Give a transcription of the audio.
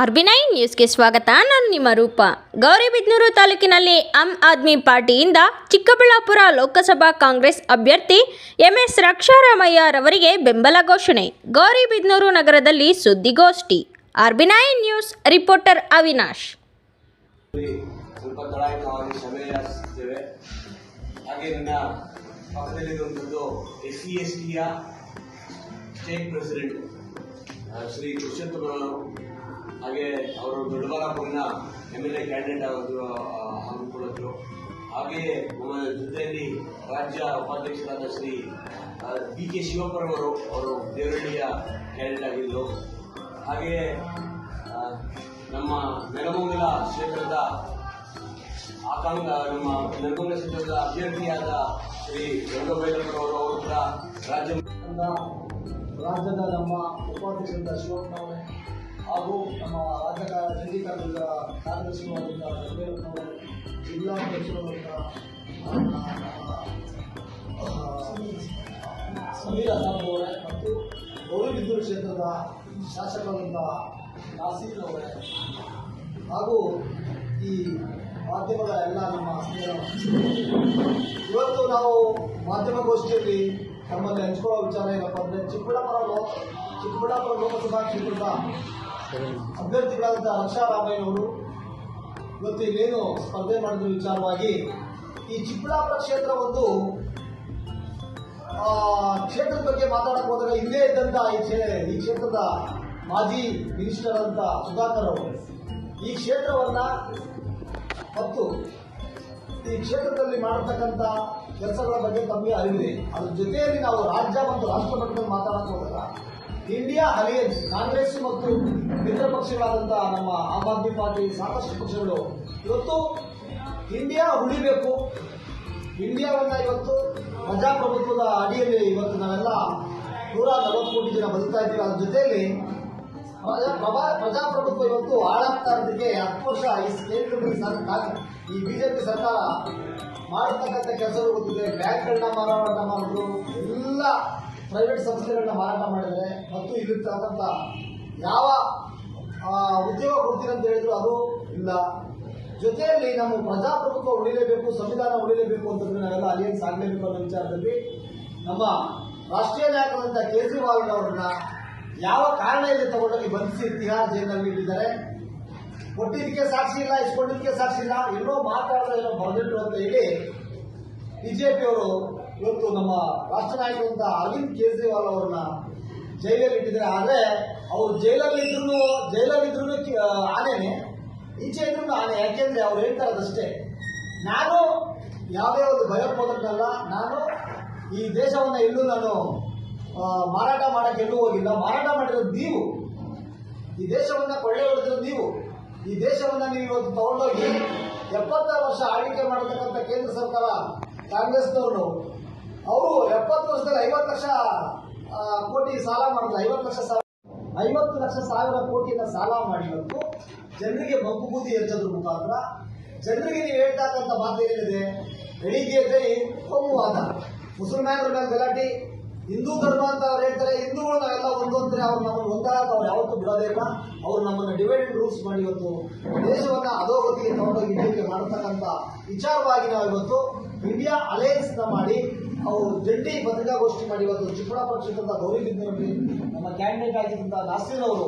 R B nine ನ್ಯೂಸ್ಗೆ ಸ್ವಾಗತ. ನಾನು ನಿಮ್ಮ ರೂಪ. ಗೌರಿಬಿದನೂರು ತಾಲೂಕಿನಲ್ಲಿ ಆಮ್ ಆದ್ಮಿ ಪಾರ್ಟಿಯಿಂದ ಚಿಕ್ಕಬಳ್ಳಾಪುರ ಲೋಕಸಭಾ ಕಾಂಗ್ರೆಸ್ ಅಭ್ಯರ್ಥಿ ಎಂಎಸ್ ರಕ್ಷಾರಾಮಯ್ಯ ರವರಿಗೆ ಬೆಂಬಲ ಘೋಷಣೆ. ಗೌರಿಬಿದನೂರು ನಗರದಲ್ಲಿ ಸುದ್ದಿಗೋಷ್ಠಿ. RB nine news reporter Avinash. S S Shri ಹಾಗೆ ಅವರು ದೊಡ್ಡಬಳ್ಳಾಪುರಿನ ಎಂ ಎಲ್ ಎ ಕ್ಯಾಂಡಿಡೇಟ್ ಆಗೋದು ಆಗಿಕೊಳ್ಳೋದು ಹಾಗೆಯೇ ನಮ್ಮ ಜೊತೆಯಲ್ಲಿ ರಾಜ್ಯ ಉಪಾಧ್ಯಕ್ಷರಾದ ಶ್ರೀ ಡಿ ಕೆ ಶಿವಪ್ಪರವರು, ಅವರು ದೇವರಳ್ಳಿಯ ಕ್ಯಾಂಡಿಡೇಟ್ ಆಗಿದ್ದರು ಹಾಗೆಯೇ ನಮ್ಮ ನೆಲಮಂಗಲ ಕ್ಷೇತ್ರದ ಆಕಾಂಕ್ಷ, ನಮ್ಮ ನೆಲಮಂಗಲ ಕ್ಷೇತ್ರದ ಅಭ್ಯರ್ಥಿಯಾದ ಶ್ರೀ ರಂಗಬೈಲಪ್ಪರವರು ಅವರು ಕೂಡ ರಾಜ್ಯ ರಾಜ್ಯದ ನಮ್ಮ ಉಪಾಧ್ಯಕ್ಷರಾದ ಶಿವಪ್ಪನವರೇ ಹಾಗೂ ನಮ್ಮ ರಾಜ್ಯ ಜಂಟಿ ಕಾರ್ಯದ ಕಾರ್ಯದರ್ಶಿಗಳಾದಂಥ ಜಿಲ್ಲಾ ಸಮೀರ ಸಾಬ್ ಅವರೇ ಮತ್ತು ಗೌರಿಬಿದ್ದೂರು ಕ್ಷೇತ್ರದ ಶಾಸಕರಾದಂಥ ನಾಸೀರ್ ಹಾಗೂ ಈ ಮಾಧ್ಯಮದ ಎಲ್ಲ ನಮ್ಮ ಇವತ್ತು ನಾವು ಮಾಧ್ಯಮಗೋಷ್ಠಿಯಲ್ಲಿ ನಮ್ಮಲ್ಲಿ ಹಂಚ್ಕೊಳ್ಳೋ ವಿಚಾರ ಏನಪ್ಪ ಅಂದರೆ ಚಿಕ್ಕಬಳ್ಳಾಪುರ ಲೋಕ ಚಿಕ್ಕಬಳ್ಳಾಪುರ ಲೋಕಸಭಾ ಕ್ಷೇತ್ರದ ಅಭ್ಯರ್ಥಿಗಳಾದಂಥ ರಾಮಯ್ಯವರು ಇವತ್ತು ಇನ್ನೇನು ಸ್ಪರ್ಧೆ ಮಾಡಿದ ವಿಚಾರವಾಗಿ, ಈ ಚಿಕ್ಕಬಳ್ಳಾಪುರ ಕ್ಷೇತ್ರ ಒಂದು ಕ್ಷೇತ್ರದ ಬಗ್ಗೆ ಮಾತಾಡಕ್ಕೆ ಹೋದಾಗ ಹಿಂದೆ ಇದ್ದಂಥ ಈ ಈ ಕ್ಷೇತ್ರದ ಮಾಜಿ ಮಿನಿಸ್ಟರ್ ಅಂತ ಸುಧಾಕರ್ ಅವರು. ಈ ಕ್ಷೇತ್ರವನ್ನು ಮತ್ತು ಈ ಕ್ಷೇತ್ರದಲ್ಲಿ ಮಾಡತಕ್ಕಂತ ಕೆಲಸಗಳ ಬಗ್ಗೆ ತಮಗೆ ಅರಿವಿದೆ. ಅದ್ರ ಜೊತೆಯಲ್ಲಿ ನಾವು ರಾಜ್ಯ ಮತ್ತು ರಾಷ್ಟ್ರ ಮಟ್ಟದಲ್ಲಿ ಮಾತಾಡಕ್ಕೆ ಹೋದಾಗ ಇಂಡಿಯಾ ಅಲಿಯನ್ಸ್, ಕಾಂಗ್ರೆಸ್ ಮತ್ತು ಮಿತ್ರ ಪಕ್ಷಗಳಾದಂತಹ ನಮ್ಮ ಆಮ್ ಆದ್ಮಿ ಪಾರ್ಟಿ ಸಾಕಷ್ಟು ಪಕ್ಷಗಳು. ಇವತ್ತು ಇಂಡಿಯಾ ಉಳಿಬೇಕು. ಇಂಡಿಯಾವನ್ನ ಇವತ್ತು ಪ್ರಜಾಪ್ರಭುತ್ವದ ಅಡಿಯಲ್ಲಿ ಇವತ್ತು ನಾವೆಲ್ಲ ನೂರ ನಲವತ್ತು ಕೋಟಿ ಜನ ಬದುಕ್ತಾ ಇದ್ದೀವಿ. ಅದ್ರ ಜೊತೆಯಲ್ಲಿ ಪ್ರಜಾ- ಪ್ರಭಾ- ಪ್ರಜಾಪ್ರಭುತ್ವ ಇವತ್ತು ಹಾಳಾಗ್ತಾ ಇರೋದಕ್ಕೆ ಹತ್ತು ವರ್ಷ ಈ ಕೇಂದ್ರದಲ್ಲಿ ಈ ಬಿಜೆಪಿ ಸರ್ಕಾರ ಮಾಡತಕ್ಕಂಥ ಕೆಲಸಗಳು ಗೊತ್ತಿದೆ. ಬ್ಯಾಂಕ್ಗಳನ್ನ ಮಾರಾಟ ಮಾಡಿದ್ರು. ಎಲ್ಲ ಪ್ರೈವೇಟ್ ಸಂಸ್ಥೆಗಳನ್ನ ಮಾರಾಟ ಮಾಡಿದರೆ ಮತ್ತು ಇಲ್ಲಿರ್ತಕ್ಕಂಥ ಯಾವ ಉದ್ಯೋಗ ಕೊಡ್ತೀರಿ ಅಂತ ಹೇಳಿದ್ರು ಅದು ಇಲ್ಲ. ಜೊತೆಯಲ್ಲಿ ನಮ್ಮ ಪ್ರಜಾಪ್ರಭುತ್ವ ಉಳಿಲೇಬೇಕು, ಸಂವಿಧಾನ ಉಳಿಲೇಬೇಕು ಅಂತಂದ್ರೆ ನಾವೆಲ್ಲ ಅಲಿಯನ್ಸ್ ಆಗಲೇಬೇಕು ಅನ್ನೋ ವಿಚಾರದಲ್ಲಿ ನಮ್ಮ ರಾಷ್ಟ್ರೀಯ ನಾಯಕರಾದಂಥ ಕೇಜ್ರಿವಾಲ್ ಅವರನ್ನ ಯಾವ ಕಾರಣ ಇಲ್ಲಿ ತಗೊಂಡಲ್ಲಿ ಬಂಧಿಸಿ ತಿಹಾರ್ ಜೈಲಿನಲ್ಲಿ ಇಟ್ಟಿದ್ದಾರೆ, ಕೊಟ್ಟಿದ್ದಕ್ಕೆ ಸಾಕ್ಷಿ ಇಲ್ಲ, ಇಸ್ಕೊಂಡಿದ್ದಕ್ಕೆ ಸಾಕ್ಷಿ ಇಲ್ಲ, ಎಲ್ಲೋ ಮಾತಾಡ್ತಾ ಏನೋ ಬರೆದಿಟ್ರು ಅಂತ ಹೇಳಿ ಬಿಜೆಪಿಯವರು ಇವತ್ತು ನಮ್ಮ ರಾಷ್ಟ್ರ ನಾಯಕರಂತ ಅರವಿಂದ್ ಕೇಜ್ರಿವಾಲ್ ಅವ್ರನ್ನ ಜೈಲಲ್ಲಿ ಇಟ್ಟಿದ್ದಾರೆ. ಆದರೆ ಅವರು ಜೈಲಲ್ಲಿ ಇದ್ರು ಜೈಲಲ್ಲಿ ಇದ್ರು ಆನೆನೆ. ಈಚೆ ಇದ್ರು ಆನೆ. ಯಾಕೆಂದ್ರೆ ಅವ್ರು ಹೇಳ್ತಾರೆ ಅದಷ್ಟೇ ನಾನು ಯಾವುದೇ ಒಂದು ಭಯೋತ್ಪಾದಕನಲ್ಲ, ನಾನು ಈ ದೇಶವನ್ನು ಎಲ್ಲೂ ನಾನು ಮಾರಾಟ ಮಾಡಕ್ಕೆ ಎಲ್ಲೂ ಹೋಗಿಲ್ಲ. ಮಾರಾಟ ಮಾಡಿರೋದು ನೀವು. ಈ ದೇಶವನ್ನ ಕೊಳ್ಳೆ ಹೊಡೆದಿರೋದು ನೀವು. ಈ ದೇಶವನ್ನ ನೀವು ಇವತ್ತು ತಗೊಂಡೋಗಿ ಎಪ್ಪತ್ತಾರು ವರ್ಷ ಆಳ್ವಿಕೆ ಮಾಡತಕ್ಕಂಥ ಕೇಂದ್ರ ಸರ್ಕಾರ ಕಾಂಗ್ರೆಸ್ನವರು ಅವರು ಎಪ್ಪತ್ತು ವರ್ಷದಲ್ಲಿ ಐವತ್ತು ಲಕ್ಷ ಕೋಟಿ ಸಾಲ ಮಾಡಿದ್ರು. ಐವತ್ತು ಲಕ್ಷ ಸಾಲ ಐವತ್ತು ಲಕ್ಷ ಸಾವಿರ ಕೋಟಿಯನ್ನ ಸಾಲ ಮಾಡಿ ಇವತ್ತು ಜನರಿಗೆ ಮಬ್ಬು ಬೂದಿ ಎಚ್ಚದ್ರ ಮುಖಾಂತರ. ಜನರಿಗೆ ನೀವು ಹೇಳ್ತಕ್ಕಂಥ ಮಾತು ಏನಿದೆ? ಬೆಳಿಗ್ಗೆ ಎದ್ದರೆ ಕೋಮುವಾದ. ಮುಸಲ್ಮಾನರ ಮೇಲೆ ಗಲಾಟೆ. ಹಿಂದೂ ಧರ್ಮ ಅಂತ ಅವ್ರು ಹೇಳ್ತಾರೆ, ಹಿಂದೂಗಳು ಎಲ್ಲ ಒಂದು ಅಂದ್ರೆ ಅವ್ರು ನಮ್ಮನ್ನು ಒಂದಾಗ ಅವ್ರು ಯಾವತ್ತೂ ಬಿಡೋದೇ ಇಲ್ಲ ಅವ್ರು ನಮ್ಮನ್ನು ಡಿವೈಡೆಡ್ ರೂಲ್ಸ್ ಮಾಡಿ ಇವತ್ತು ದೇಶವನ್ನ ಅಧೋಗತಿಗೆ ತಗೊಂಡೋಗಿ ಇಡಲಿಕ್ಕೆ ಮಾಡತಕ್ಕಂಥ ವಿಚಾರವಾಗಿ ನಾವು ಇವತ್ತು ಇಂಡಿಯಾ ಅಲಯನ್ಸ್ನ ಮಾಡಿ, ಅವರು ಜಂಟಿ ಪತ್ರಿಕಾಗೋಷ್ಠಿ ಮಾಡಿ ಇವತ್ತು ಚಿಕ್ಕಬಳ್ಳಾಪುರ ಕ್ಷೇತ್ರದ ಗೌರಿಬಿದನೂರಲ್ಲಿ ನಮ್ಮ ಕ್ಯಾಂಡಿಡೇಟ್ ಆಗಿದ್ದಂಥ ನಾಸೀರ್ ಅವರು